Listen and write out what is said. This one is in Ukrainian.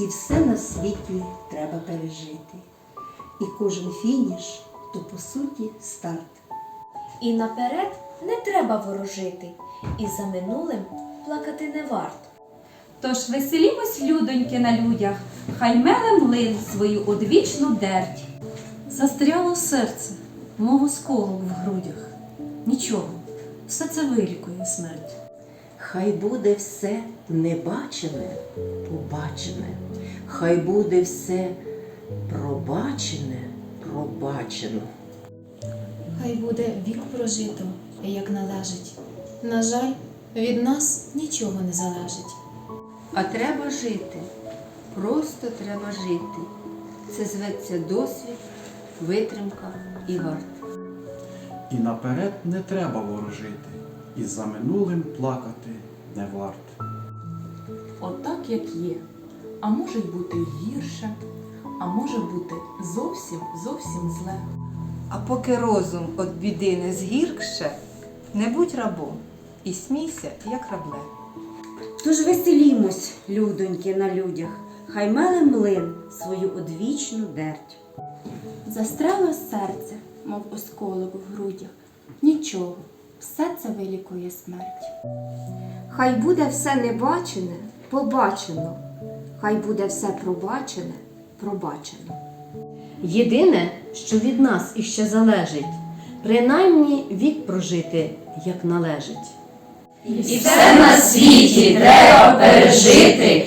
все на світі треба пережити. І кожен фініш то по суті старт. І наперед не треба ворожити, і за минулим плакати не варто. Тож веселімось, людоньки, на людях, хай меле млин свою одвічну дерть. Застряло серце, мов осколок в грудях. Нічого, все це вилікує смерть. Хай буде все небачене, побачене, хай буде все пробачене, пробачено. Хай буде вік прожито, як належить. На жаль, від нас нічого не залежить. А треба жити. Просто треба жити. Це зветься досвід, витримка і варт. І наперед не треба ворожити, і за минулим плакати не варт. Отак, як є. А може й бути гірше, а може бути зовсім зовсім зле. А поки розум від біди не згіркше, не будь рабом і смійся, як рабле. Тож веселімось, людоньки, на людях, хай меле млин свою одвічну дерть. Застряло серце, мов осколок в грудях. Нічого, все це вилікує смерть. Хай буде все небачене, побачено, хай буде все пробачене, пробачено. Єдине, що від нас іще залежить, принаймні вік прожити, як належить. І все на світі треба пережити,